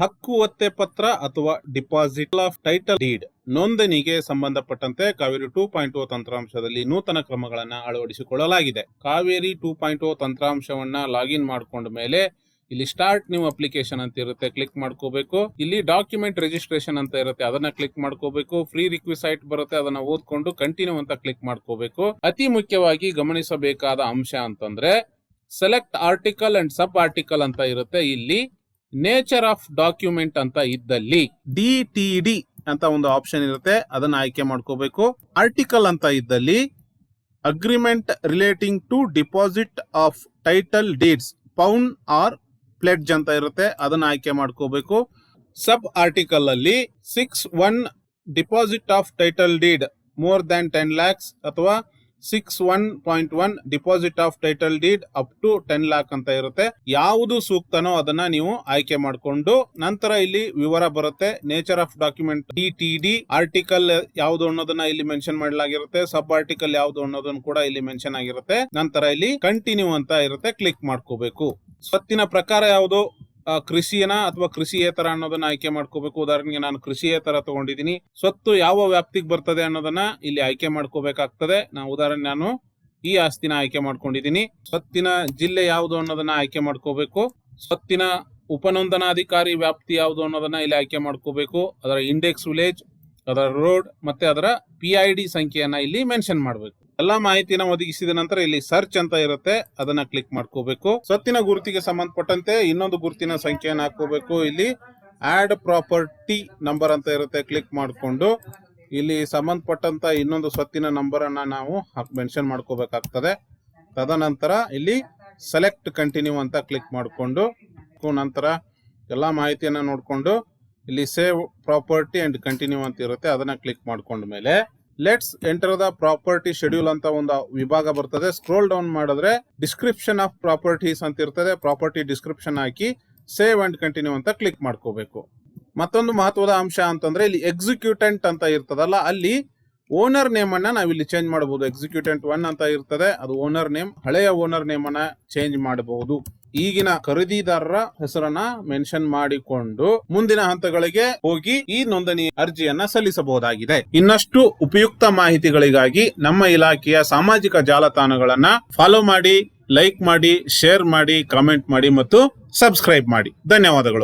ಹಕ್ಕು ಒತ್ತೆ ಪತ್ರ ಅಥವಾ ಡಿಪಾಸಿಟ್ ಆಫ್ ಟೈಟಲ್ ಡೀಡ್. ನೋಂದಣಿಗೆ ಸಂಬಂಧಪಟ್ಟಂತೆ ಕಾವೇರಿ ಟೂ ಪಾಯಿಂಟ್ ಓ ತಂತ್ರಾಂಶದಲ್ಲಿ ನೂತನ ಕ್ರಮಗಳನ್ನು ಅಳವಡಿಸಿಕೊಳ್ಳಲಾಗಿದೆ. ಕಾವೇರಿ ಟೂ ಪಾಯಿಂಟ್ ಓ ತಂತ್ರಾಂಶವನ್ನ ಲಾಗಿನ್ ಮಾಡಿಕೊಂಡ ಮೇಲೆ ಇಲ್ಲಿ ಸ್ಟಾರ್ಟ್ ನ್ಯೂ ಅಪ್ಲಿಕೇಶನ್ ಅಂತ ಇರುತ್ತೆ, ಕ್ಲಿಕ್ ಮಾಡ್ಕೋಬೇಕು. ಇಲ್ಲಿ ಡಾಕ್ಯುಮೆಂಟ್ ರಿಜಿಸ್ಟ್ರೇಷನ್ ಅಂತ ಇರುತ್ತೆ, ಅದನ್ನ ಕ್ಲಿಕ್ ಮಾಡ್ಕೋಬೇಕು. ಫ್ರೀ ರಿಕ್ವಿಸೈಟ್ ಬರುತ್ತೆ, ಅದನ್ನ ಓದ್ಕೊಂಡು ಕಂಟಿನ್ಯೂ ಅಂತ ಕ್ಲಿಕ್ ಮಾಡ್ಕೋಬೇಕು. ಅತಿ ಮುಖ್ಯವಾಗಿ ಗಮನಿಸಬೇಕಾದ ಅಂಶ ಅಂತಂದ್ರೆ, select article and sub article ಅಂತ ಇರುತ್ತೆ ಇಲ್ಲಿ. ನೇಚರ್ ಆಫ್ ಡಾಕ್ಯುಮೆಂಟ್ ಅಂತ ಇದ್ದಲ್ಲಿ ಡಿ ಅಂತ ಒಂದು ಆಪ್ಷನ್ ಇರುತ್ತೆ. ಅದನ್ನ ಆಯ್ಕೆ ಮಾಡ್ಕೋಬೇಕು. ಆರ್ಟಿಕಲ್ ಅಂತ ಇದ್ದಲ್ಲಿ agreement relating to deposit of title deeds pawn or pledge ಅಂತ ಇರುತ್ತೆ. ಅದನ್ನ ಆಯ್ಕೆ ಮಾಡ್ಕೋಬೇಕು. ಸಬ್ ಆರ್ಟಿಕಲ್ ಅಲ್ಲಿ six one deposit of title deed more than ten lakhs ಅಥವಾ six one point one deposit of title deed up to ten lakh ಅಂತ ಇರುತ್ತೆ. ಯಾವುದು ಸೂಕ್ತನೋ ಅದನ್ನ ನೀವು ಆಯ್ಕೆ ಮಾಡಿಕೊಂಡು ನಂತರ ಇಲ್ಲಿ ವಿವರ ಬರುತ್ತೆ. Nature of document D article ಯಾವುದು ಅನ್ನೋದನ್ನ ಇಲ್ಲಿ ಮೆನ್ಷನ್ ಮಾಡಲಾಗಿರುತ್ತೆ. ಸಬ್ ಆರ್ಟಿಕಲ್ ಯಾವುದು ಅನ್ನೋದನ್ನ ಕೂಡ ಇಲ್ಲಿ ಮೆನ್ಷನ್ ಆಗಿರುತ್ತೆ. ನಂತರ ಇಲ್ಲಿ ಕಂಟಿನ್ಯೂ ಅಂತ ಇರುತ್ತೆ. ಕ್ಲಿಕ್ ಮಾಡ್ಕೋಬೇಕು. ಸ್ವತ್ತಿನ ಪ್ರಕಾರ ಯಾವುದು? ಆ, ಕೃಷಿಯನ ಅಥವಾ ಕೃಷಿಯೇತರ ಅನ್ನೋದನ್ನ ಆಯ್ಕೆ ಮಾಡ್ಕೋಬೇಕು. ಉದಾಹರಣೆಗೆ ನಾನು ಕೃಷಿಯೇತರ ತಗೊಂಡಿದ್ದೀನಿ. ಸ್ವತ್ತು ಯಾವ ವ್ಯಾಪ್ತಿಗೆ ಬರ್ತದೆ ಅನ್ನೋದನ್ನ ಇಲ್ಲಿ ಆಯ್ಕೆ ಮಾಡ್ಕೋಬೇಕಾಗ್ತದೆ. ನಾ ಉದಾಹರಣೆ ನಾನು ಈ ಆಸ್ತಿನ ಆಯ್ಕೆ ಮಾಡ್ಕೊಂಡಿದ್ದೀನಿ. ಸ್ವತ್ತಿನ ಜಿಲ್ಲೆ ಯಾವುದು ಅನ್ನೋದನ್ನ ಆಯ್ಕೆ ಮಾಡ್ಕೋಬೇಕು. ಸ್ವತ್ತಿನ ಉಪನೋಂದನಾಧಿಕಾರಿ ವ್ಯಾಪ್ತಿ ಯಾವುದು ಅನ್ನೋದನ್ನ ಇಲ್ಲಿ ಆಯ್ಕೆ ಮಾಡ್ಕೋಬೇಕು. ಅದರ ಇಂಡೆಕ್ಸ್ ವಿಲೇಜ್ ಅದರ ರೋಡ್ ಮತ್ತೆ ಅದರ ಪಿ ಐ ಡಿ ಸಂಖ್ಯೆಯನ್ನ ಇಲ್ಲಿ ಮೆನ್ಷನ್ ಮಾಡಬೇಕು. ಎಲ್ಲಾ ಮಾಹಿತಿನ ಒದಗಿಸಿದ ನಂತರ ಇಲ್ಲಿ ಸರ್ಚ್ ಅಂತ ಇರುತ್ತೆ. ಅದನ್ನ ಕ್ಲಿಕ್ ಮಾಡ್ಕೋಬೇಕು. ಸ್ವತ್ತಿನ ಗುರುತಿಗೆ ಸಂಬಂಧಪಟ್ಟಂತೆ ಇನ್ನೊಂದು ಗುರುತಿನ ಸಂಖ್ಯೆಯನ್ನು ಹಾಕೋಬೇಕು. ಇಲ್ಲಿ ಆಡ್ ಪ್ರಾಪರ್ಟಿ ನಂಬರ್ ಅಂತ ಇರುತ್ತೆ. ಕ್ಲಿಕ್ ಮಾಡಿಕೊಂಡು ಇಲ್ಲಿ ಸಂಬಂಧಪಟ್ಟಂತ ಇನ್ನೊಂದು ಸ್ವತ್ತಿನ ನಂಬರ್ ಅನ್ನ ನಾವು ಮೆನ್ಷನ್ ಮಾಡ್ಕೋಬೇಕಾಗ್ತದೆ. ತದನಂತರ ಇಲ್ಲಿ ಸೆಲೆಕ್ಟ್ ಕಂಟಿನ್ಯೂ ಅಂತ ಕ್ಲಿಕ್ ಮಾಡಿಕೊಂಡು ನಂತರ ಎಲ್ಲ ಮಾಹಿತಿಯನ್ನ ನೋಡಿಕೊಂಡು, ಇಲ್ಲಿ ಸೇವ್ ಪ್ರಾಪರ್ಟಿ ಅಂಡ್ ಕಂಟಿನ್ಯೂ ಅಂತ ಇರುತ್ತೆ. ಅದನ್ನ ಕ್ಲಿಕ್ ಮಾಡ್ಕೊಂಡ ಮೇಲೆ let's enter the property schedule ಅಂತ ಒಂದು ವಿಭಾಗ ಬರ್ತದೆ. ಸ್ಕ್ರೋಲ್ ಡೌನ್ ಮಾಡಿದ್ರೆ ಡಿಸ್ಕ್ರಿಪ್ಷನ್ ಆಫ್ ಪ್ರಾಪರ್ಟೀಸ್ ಅಂತ ಇರ್ತದೆ. ಪ್ರಾಪರ್ಟಿ ಡಿಸ್ಕ್ರಿಪ್ಷನ್ ಹಾಕಿ ಸೇವ್ ಅಂಡ್ ಕಂಟಿನ್ಯೂ ಅಂತ ಕ್ಲಿಕ್ ಮಾಡ್ಕೋಬೇಕು. ಮತ್ತೊಂದು ಮಹತ್ವದ ಅಂಶ ಅಂತಂದ್ರೆ ಇಲ್ಲಿ ಎಕ್ಸಿಕ್ಯೂಟೆಂಟ್ ಅಂತ ಇರ್ತದಲ್ಲ, ಅಲ್ಲಿ ಓನರ್ ನೇಮ್ ಅನ್ನ ನಾವಿಲ್ಲಿ ಚೇಂಜ್ ಮಾಡಬಹುದು ಎಕ್ಸಿಕ್ಯೂಟೆಂಟ್ ಒನ್ ಅಂತ ಇರ್ತದೆ. ಅದು ಓನರ್ ನೇಮ್ ಹಳೆಯ ಓನರ್ ನೇಮ್ ಅನ್ನ ಚೇಂಜ್ ಮಾಡಬಹುದು ಈಗಿನ ಖರೀದಿದಾರರ ಹೆಸರನ್ನ ಮೆನ್ಷನ್ ಮಾಡಿಕೊಂಡು ಮುಂದಿನ ಹಂತಗಳಿಗೆ ಹೋಗಿ ಈ ನೋಂದಣಿ ಅರ್ಜಿಯನ್ನ ಸಲ್ಲಿಸಬಹುದಾಗಿದೆ. ಇನ್ನಷ್ಟು ಉಪಯುಕ್ತ ಮಾಹಿತಿಗಳಿಗಾಗಿ ನಮ್ಮ ಇಲಾಖೆಯ ಸಾಮಾಜಿಕ ಜಾಲತಾಣಗಳನ್ನ ಫಾಲೋ ಮಾಡಿ ಲೈಕ್ ಮಾಡಿ ಶೇರ್ ಮಾಡಿ ಕಾಮೆಂಟ್ ಮಾಡಿ ಮತ್ತು ಸಬ್ಸ್ಕ್ರೈಬ್ ಮಾಡಿ. ಧನ್ಯವಾದಗಳು.